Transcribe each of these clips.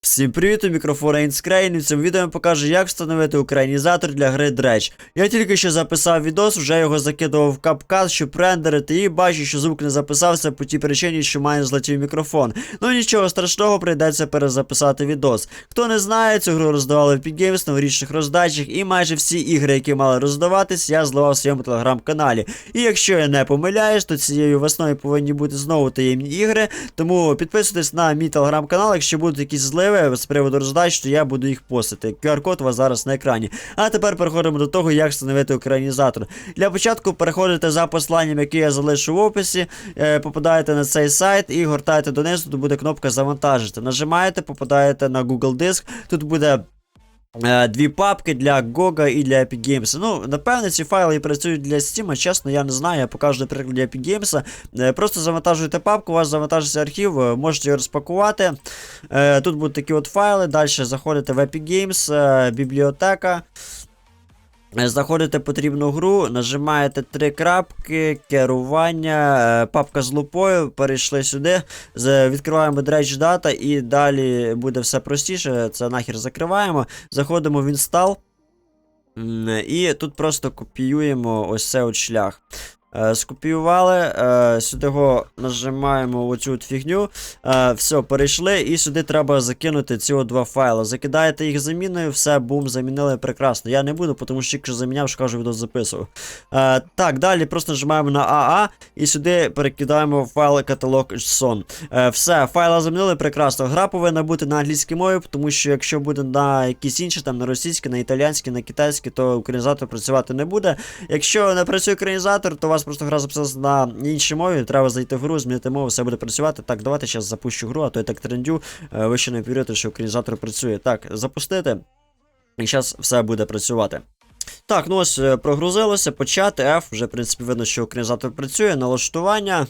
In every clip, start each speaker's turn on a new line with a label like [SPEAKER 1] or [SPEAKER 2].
[SPEAKER 1] Всім привіт, у мікрофона Інскрейн, і в цьому відео я покажу, як встановити українізатор для гри Dredge. Я тільки що записав відос, вже його закидував в капкат, щоб рендерити, і бачу, що звук не записався по тій причині, що має злетів мікрофон. Ну нічого страшного, прийдеться перезаписати відос. Хто не знає, цю гру роздавали в Games новорічних роздачах, і майже всі ігри, які мали роздаватись, я зливав в своєму телеграм-каналі. І якщо я не помиляюсь, то цією весною повинні бути знову таємні ігри. Тому підписуйтесь на мій телеграм-канал, якщо будуть якісь зливи з приводу роздач, що я буду їх постити. QR-код у вас зараз на екрані. А тепер переходимо до того, як встановити українізатор. Для початку переходите за посланням, яке я залишу в описі, е, попадаєте на цей сайт і гортаєте донизу, тут буде кнопка завантажити. Нажимаєте, попадаєте на Google Диск. Тут буде. Е, Дві папки для GOG і для Epic Games. Ну, напевне, ці файли працюють для Steam, чесно, я не знаю, я покажу на прикладі Epic Games. Е, Просто завантажуєте папку, у вас завантажиться архів, е, можете його розпакувати. Тут будуть такі от файли. Далі заходите в Epic Games, бібліотека. Е, Знаходите потрібну гру, нажимаєте три крапки, керування, е, папка з лупою, перейшли сюди, відкриваємо Dredge Data і далі буде все простіше. Це нахер закриваємо. Заходимо в інстал. І тут просто копіюємо ось цей от шлях. Е, Скопіювали, е, сюди його нажимаємо оцю фігню. Е, все, перейшли, і сюди треба закинути ці два файли. Закидаєте їх заміною, все, бум, замінили прекрасно. Я не буду, тому що якщо заміняв, що кажу, відео записував. Так, далі просто нажимаємо на АА і сюди перекидаємо файл каталог JSON. Все, файли замінили прекрасно. Гра повинна бути на англійській мові, тому що якщо буде на якісь інші, там на російській, на італійській, на китайській, то українізатор працювати не буде. Якщо не працює українізатор, то у вас просто гра записалася на іншій мові, треба зайти в гру, змінити мову, все буде працювати. Так, давайте зараз запущу гру, а то я так трендю. Е, Ви ще не повірите, що українізатор працює. Так, запустити. І зараз все буде працювати. Так, ну ось е, прогрузилося, почати F, вже в принципі видно, що українізатор працює, налаштування.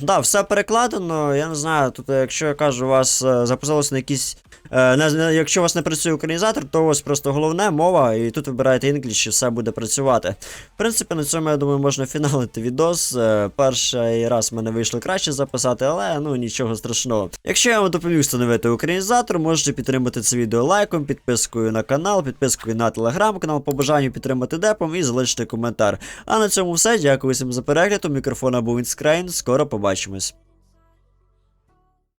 [SPEAKER 1] Да, все перекладено. Я не знаю, тут, е, якщо я кажу, у вас е, записалося на якісь. е, якщо у вас не працює українізатор, то ось просто головне мова, і тут вибираєте English, і все буде працювати. В принципі, на цьому, я думаю, можна фіналити відос. Е, Перший раз в мене вийшло краще записати, але ну нічого страшного. Якщо я вам допоміг встановити українізатор, можете підтримати це відео лайком, підпискою на канал, підпискою на телеграм-канал, по бажанню підтримати депом і залишити коментар. А на цьому все. Дякую всім за перегляд. У мікрофона був Інскрайн. Скоро побачимось.